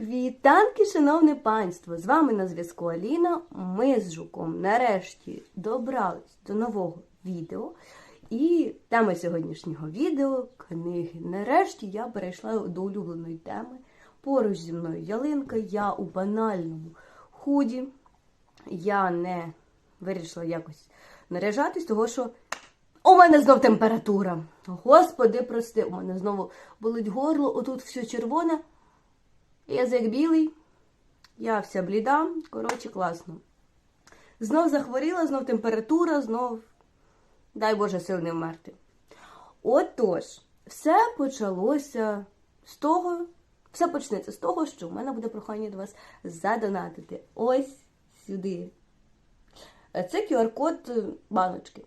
Вітанки, шановне панство! З вами на зв'язку Аліна. Ми з Жуком нарешті добрались до нового відео. І тема сьогоднішнього відео книги. Нарешті я перейшла до улюбленої теми. Поруч зі мною ялинка, я у банальному худі. Я не вирішила якось наряжатись, того що у мене знов температура. Господи, прости, у мене знову болить горло, отут все червоне. Язик білий, я вся бліда, коротше, класно. Знов захворіла, знов температура, знов, дай Боже, сил не вмерти. Отож, все почалося з того, все почнеться з того, що в мене буде прохання до вас задонатити. Ось сюди. Це QR-код баночки.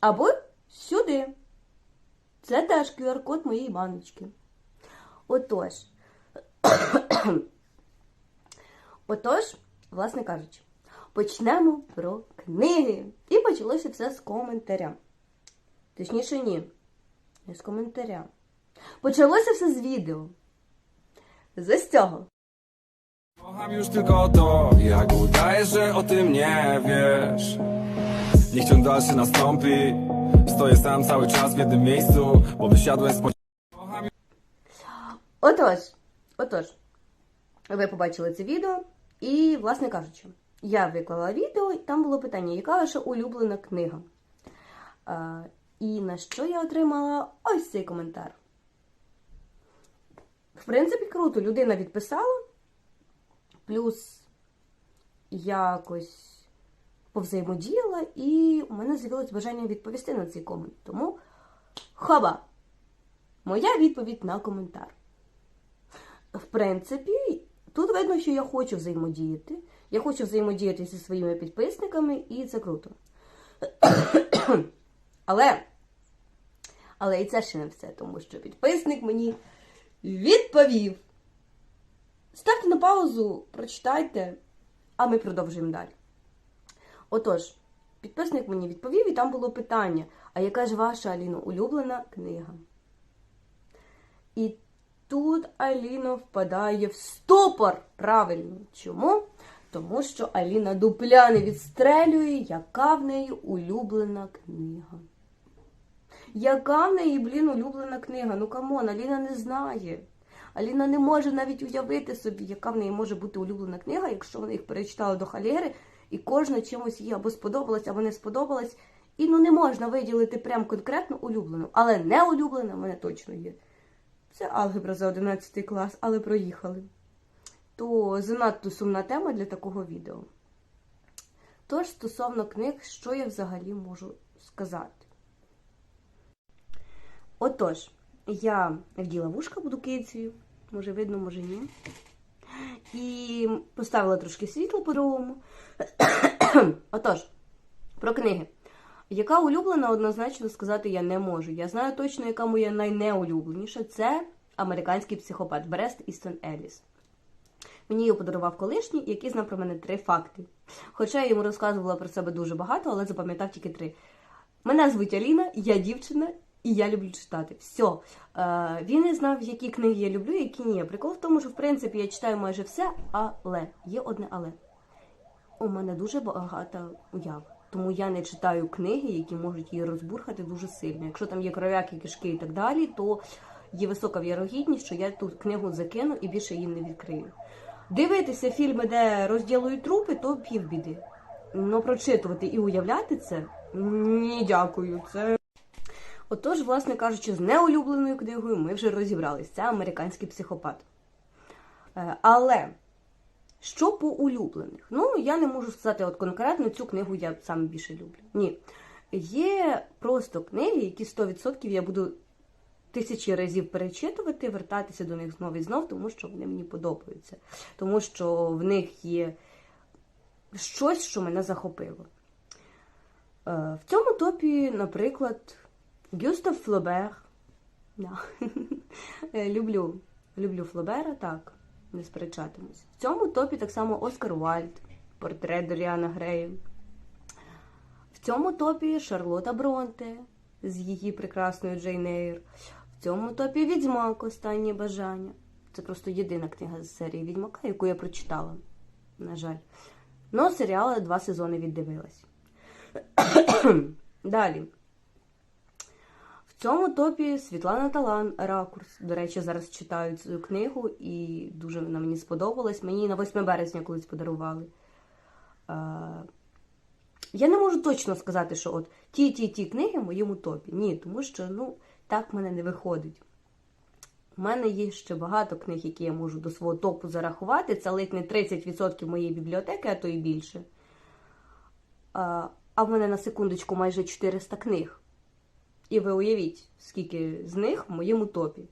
Або сюди. Це теж QR-код моєї баночки. Отож. Отож, власне кажучи, почнемо про книги. І почалося все з коментаря. Точніше, ні. Не з коментаря. Почалося все з відео. З цього. Kocham już tylko to, jak udajesz, że o tym nie wiesz Niech ciąg dalszy nastąpi Stoję sam cały czas w jednym miejscu Bo wysiadłem z pociągu Отож, отож, ви побачили це відео, і, власне кажучи, я виклала відео, і там було питання, яка ваша улюблена книга? А, і на що я отримала ось цей коментар. В принципі, круто, людина відписала, плюс якось повзаємодіяла, і у мене з'явилось бажання відповісти на цей комент. Тому хаба! Моя відповідь на коментар. В принципі, тут видно, що я хочу взаємодіяти. Я хочу взаємодіяти зі своїми підписниками, і це круто. Але, але і це ще не все, тому що підписник мені відповів. Ставте на паузу, прочитайте, а ми продовжуємо далі. Отож, підписник мені відповів, і там було питання: а яка ж ваша Аліно улюблена книга? І тут Аліна впадає в ступор. Правильно. Чому? Тому що Аліна дупля не відстрелює, яка в неї улюблена книга. Яка в неї, блін, улюблена книга? Ну камон, Аліна не знає. Аліна не може навіть уявити собі, яка в неї може бути улюблена книга, якщо вона їх перечитала до халери, і кожна чимось їй або сподобалась, або не сподобалась. І ну не можна виділити прям конкретно улюблену, але не улюблена в мене точно є. Це алгебра за 11 клас, але проїхали. То занадто сумна тема для такого відео. Тож, стосовно книг, що я взагалі можу сказати? Отож, я вділа вушка, буду кицею, може видно, може ні. І поставила трошки світло по-другому. Отож, про книги. Яка улюблена, однозначно сказати я не можу. Я знаю точно, яка моя найнеулюбленіша. Це американський психопат Брест Істон Еліс. Мені його подарував колишній, який знав про мене три факти. Хоча я йому розказувала про себе дуже багато, але запам'ятав тільки три. Мене звуть Аліна, я дівчина, і я люблю читати. Все. Е, він не знав, які книги я люблю, які ні. Прикол в тому, що в принципі я читаю майже все, але є одне але. У мене дуже багата уява. Тому я не читаю книги, які можуть її розбурхати дуже сильно. Якщо там є кров'яки, кишки і так далі, то є висока вірогідність, що я ту книгу закину і більше її не відкрию. Дивитися фільми, де розділують трупи, то півбіди. Ну прочитувати і уявляти це ні, дякую. Це отож, власне кажучи, з неулюбленою книгою ми вже розібрались. Це американський психопат. Е, Але. Що по улюблених? Ну, я не можу сказати, от конкретно цю книгу я саме більше люблю. Ні. Є просто книги, які 100% я буду тисячі разів перечитувати, вертатися до них знов і знов, тому що вони мені подобаються. Тому що в них є щось, що мене захопило. Е, В цьому топі, наприклад, Гюстав Флобер. Да. Е, Люблю. Люблю Флобера, так не сперечатимусь. В цьому топі так само Оскар Вальд, портрет Доріана Грея. В цьому топі Шарлота Бронте з її прекрасною Джейн Ейр. В цьому топі Відьмак Останнє бажання. Це просто єдина книга з серії Відьмака, яку я прочитала. На жаль. Ну, серіали два сезони віддивилась. Далі. В цьому топі Світлана Талан Ракурс. До речі, зараз читаю цю книгу і дуже вона мені сподобалась. Мені на 8 березня колись подарували. Е, Я не можу точно сказати, що от ті ті ті книги в моєму топі. Ні, тому що ну, так в мене не виходить. У мене є ще багато книг, які я можу до свого топу зарахувати. Це ледь не 30% моєї бібліотеки, а то і більше. А, а в мене на секундочку майже 400 книг. І ви уявіть, скільки з них в моєму топі.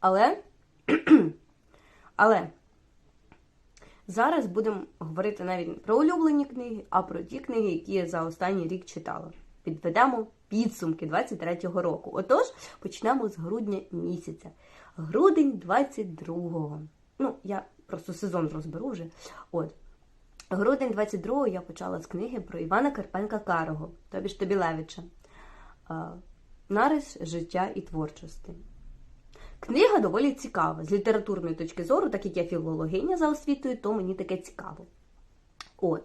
Але, але зараз будемо говорити навіть не про улюблені книги, а про ті книги, які я за останній рік читала. Підведемо підсумки 23-го року. Отож, почнемо з грудня місяця. Грудень 22-го. Ну, я просто сезон розберу вже. От. Грудень 22-го я почала з книги про Івана Карпенка Карого, тобі ж Тобілевича. Нарис життя і творчості. Книга доволі цікава. З літературної точки зору, так як я філологиня за освітою, то мені таке цікаво. От.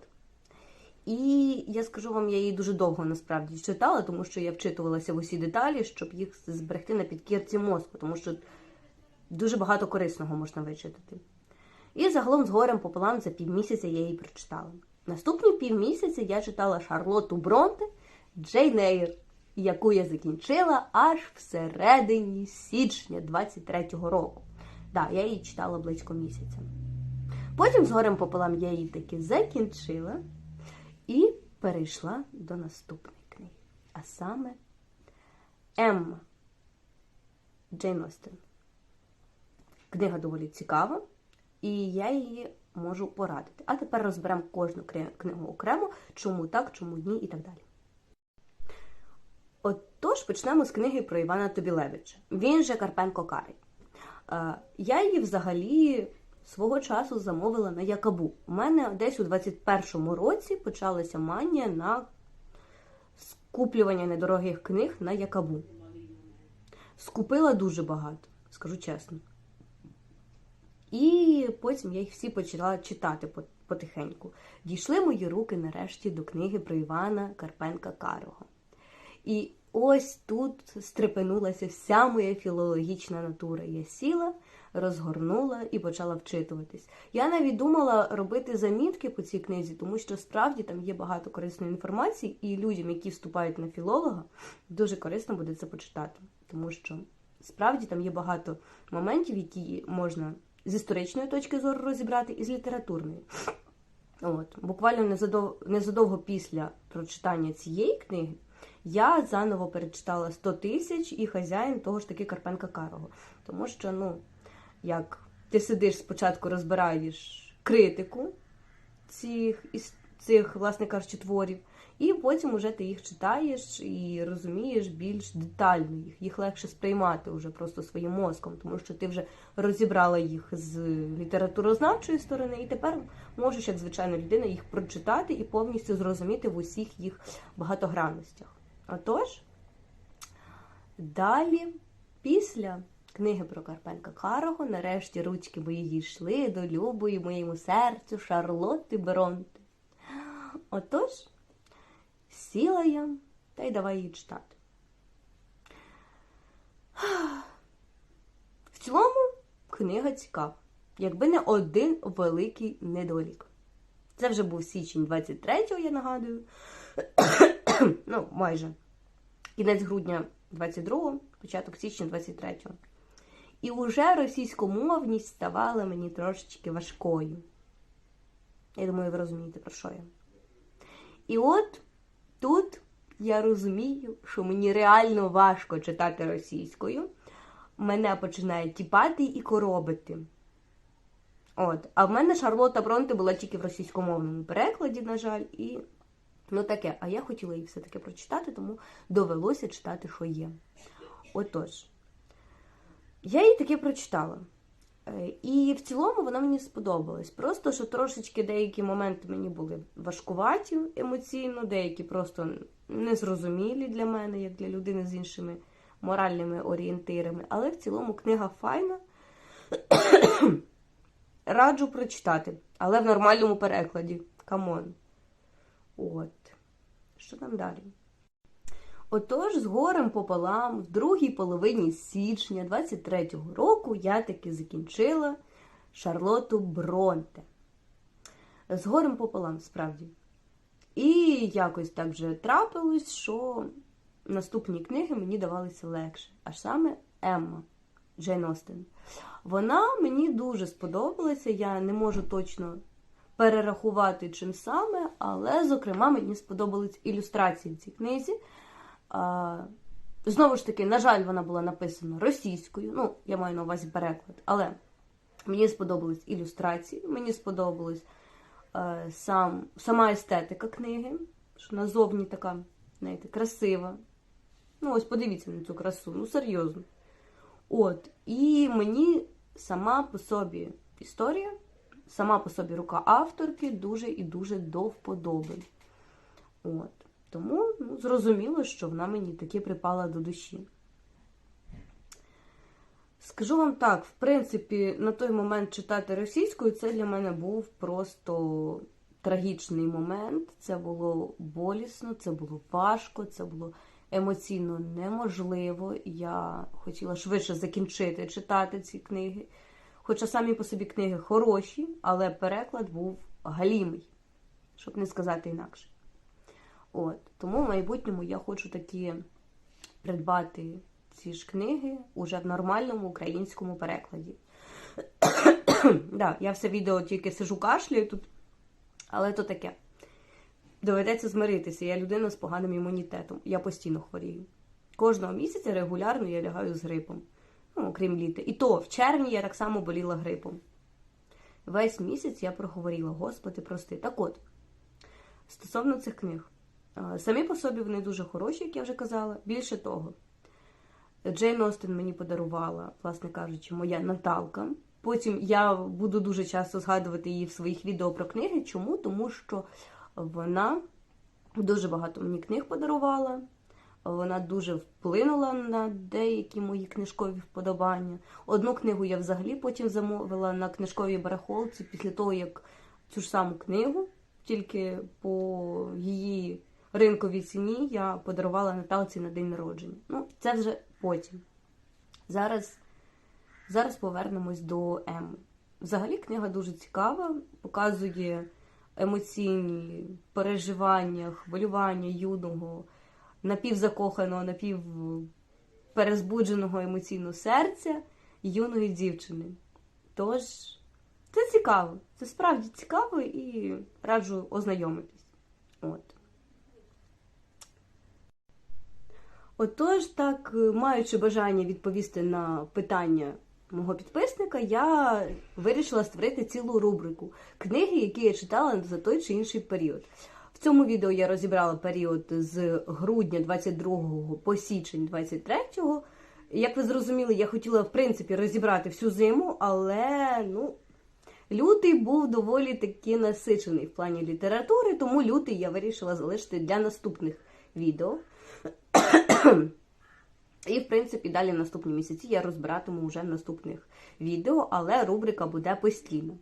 І я скажу вам, я її дуже довго насправді читала, тому що я вчитувалася в усі деталі, щоб їх зберегти на підкірці мозку, тому що дуже багато корисного можна вичитати. І загалом з горем пополам за півмісяця я її прочитала. Наступні півмісяці я читала Шарлотту Бронте Джейн Ейр, яку я закінчила аж всередині січня 23-го року. Да, я її читала близько місяця. Потім з горем пополам я її таки закінчила і перейшла до наступної книги. А саме Емма Джейн Остен. Книга доволі цікава, і я її можу порадити. А тепер розберемо кожну книгу окремо, чому так, чому ні і так далі. Отож, почнемо з книги про Івана Тобілевича. Він же Карпенко Карий. Е, Я її взагалі свого часу замовила на Якабу. У мене десь у 21-му році почалася манія на скуплювання недорогих книг на Якабу. Скупила дуже багато, скажу чесно. І потім я їх всі почала читати потихеньку. Дійшли мої руки нарешті до книги про Івана Карпенка Карого. І ось тут стрепенулася вся моя філологічна натура. Я сіла, розгорнула і почала вчитуватись. Я навіть думала робити замітки по цій книзі, тому що справді там є багато корисної інформації, і людям, які вступають на філолога, дуже корисно буде це почитати, тому що справді там є багато моментів, які можна з історичної точки зору розібрати, і з літературної. От, буквально незадовго, незадовго після прочитання цієї книги я заново перечитала 100 тисяч і хазяїн того ж таки Карпенка Карого. Тому що, ну, як ти сидиш спочатку, розбираєш критику цих, цих власне кажучи, творів, і потім уже ти їх читаєш і розумієш більш детально їх. Їх легше сприймати вже просто своїм мозком, тому що ти вже розібрала їх з літературознавчої сторони, і тепер можеш, як звичайна людина, їх прочитати і повністю зрозуміти в усіх їх багатогранностях. Отож, далі, після книги про Карпенка Карого, нарешті ручки мої дійшли до любої моєму серцю Шарлотти Бронте. Отож, сіла я та й давай її читати. В цілому книга цікава, якби не один великий недолік. Це вже був січень 23-го, я нагадую. ну, майже. Кінець грудня 22-го, початок січня 23-го. І уже російськомовність ставала мені трошечки важкою. Я думаю, ви розумієте, про що я. І от тут я розумію, що мені реально важко читати російською. Мене починає тіпати і коробити. От. А в мене Шарлотта Бронте була тільки в російськомовному перекладі, на жаль, і ну таке. А я хотіла її все-таки прочитати, тому довелося читати, що є. Отож, я її таки прочитала. Е, І в цілому вона мені сподобалась. Просто що трошечки деякі моменти мені були важкуваті емоційно, деякі просто незрозумілі для мене, як для людини з іншими моральними орієнтирами. Але в цілому книга файна. Раджу прочитати, але в нормальному перекладі. Камон. От. Що там далі? Отож, з горем пополам, в другій половині січня 23-го року я таки закінчила Шарлоту Бронте. З горем пополам, справді. І якось так вже трапилось, що наступні книги мені давалися легше. А саме Емма Джейн Остен. Вона мені дуже сподобалася. Я не можу точно перерахувати чим саме, але, зокрема, мені сподобались ілюстрації в цій книзі. Знову ж таки, на жаль, вона була написана російською. Ну, я маю на увазі переклад, але мені сподобались ілюстрації, мені сподобалась е, сам, сама естетика книги, що назовні така, знаєте, красива. Ну, ось подивіться на цю красу, ну серйозно. От, і мені сама по собі історія, сама по собі рука авторки дуже і дуже до вподоби. От. Тому ну, зрозуміло, що вона мені таки припала до душі. Скажу вам так, в принципі, на той момент читати російською це для мене був просто трагічний момент. Це було болісно, це було важко, це було емоційно неможливо. Я хотіла швидше закінчити читати ці книги. Хоча самі по собі книги хороші, але переклад був галімий, щоб не сказати інакше. От. Тому в майбутньому я хочу такі придбати ці ж книги уже в нормальному українському перекладі. да, я все відео тільки сижу кашляю тут, але то таке. Доведеться змиритися. Я людина з поганим імунітетом. Я постійно хворію. Кожного місяця регулярно я лягаю з грипом. Ну, окрім літа. І то в червні я так само боліла грипом. Весь місяць я проговорила, Господи, прости. Так от, стосовно цих книг. Самі по собі вони дуже хороші, як я вже казала. Більше того, Джейн Остен мені подарувала, власне кажучи, моя Наталка. Потім я буду дуже часто згадувати її в своїх відео про книги. Чому? Тому що вона дуже багато мені книг подарувала. Вона дуже вплинула на деякі мої книжкові вподобання. Одну книгу я взагалі потім замовила на книжковій барахолці після того, як цю ж саму книгу, тільки по її ринковій ціні я подарувала Наталці на день народження. Ну, це вже потім. Зараз, зараз повернемось до Еми. Взагалі книга дуже цікава, показує емоційні переживання, хвилювання юного, напівзакоханого, напівперезбудженого емоційно серця юної дівчини. Тож, це цікаво, це справді цікаво і раджу ознайомитись. От. Отож, так, маючи бажання відповісти на питання мого підписника, я вирішила створити цілу рубрику книги, які я читала за той чи інший період. В цьому відео я розібрала період з грудня 22 по січень 23. Як ви зрозуміли, я хотіла в принципі розібрати всю зиму, але ну, лютий був доволі таки насичений в плані літератури, тому лютий я вирішила залишити для наступних відео. І, в принципі, далі наступні місяці я розбиратиму вже наступних відео, але рубрика буде постійно.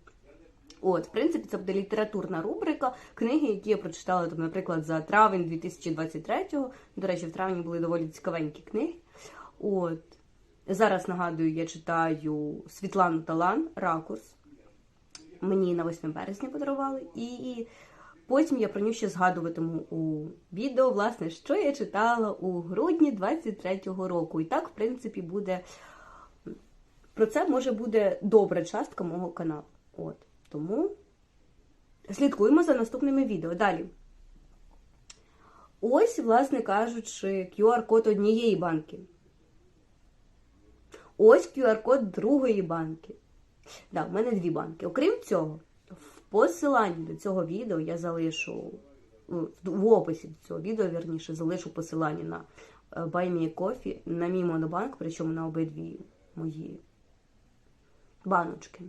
От, в принципі, це буде літературна рубрика, книги, які я прочитала, там, наприклад, за травень 2023-го. До речі, в травні були доволі цікавенькі книги. От. Зараз нагадую, я читаю Світлану Талан Ракурс. Мені на 8 березня подарували. І Потім я про нього ще згадуватиму у відео, власне, що я читала у грудні 23-го року. І так, в принципі, буде. Про це може буде добра частка мого каналу. От. Тому слідкуємо за наступними відео. Далі. Ось, власне кажучи, QR-код однієї банки. Ось QR-код другої банки. Так, да, в мене дві банки. Окрім цього. Посилання до цього відео я залишу в описі до цього відео, вірніше, залишу посилання на BuyMeCoffee, на мій монобанк, причому на обидві мої баночки.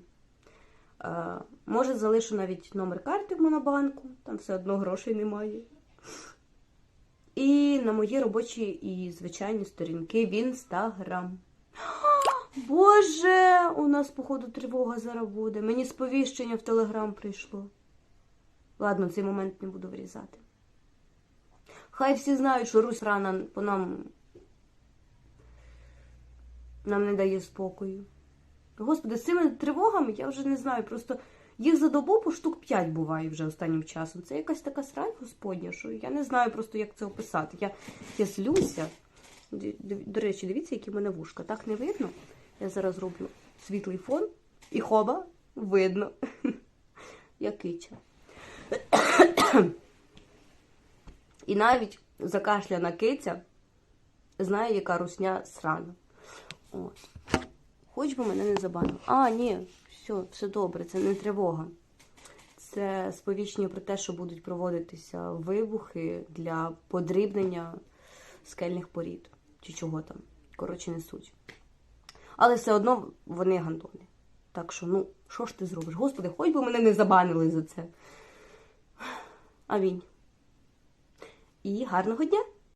Може, залишу навіть номер карти в монобанку, там все одно грошей немає. І на мої робочі і звичайні сторінки в інстаграм. Боже, у нас, походу, тривога зараз буде. Мені сповіщення в телеграм прийшло. Ладно, цей момент не буду врізати. Хай всі знають, що Русь рана по нам нам не дає спокою. Господи, з цими тривогами я вже не знаю. Просто їх за добу по штук 5 буває вже останнім часом. Це якась така срань господня, що я не знаю просто, як це описати. Я, я д- До речі, дивіться, які в мене вушка. Так не видно. Я зараз роблю світлий фон і хоба видно. Я кича. І навіть закашляна киця знає, яка русня срана. От. Хоч би мене не забанив. А, ні, все, все добре, це не тривога. Це сповіщення про те, що будуть проводитися вибухи для подрібнення скельних порід. Чи чого там. Коротше, не суть. Але все одно вони гандони. Так що, ну, що ж ти зробиш? Господи, хоч би мене не забанили за це. А він. І гарного дня!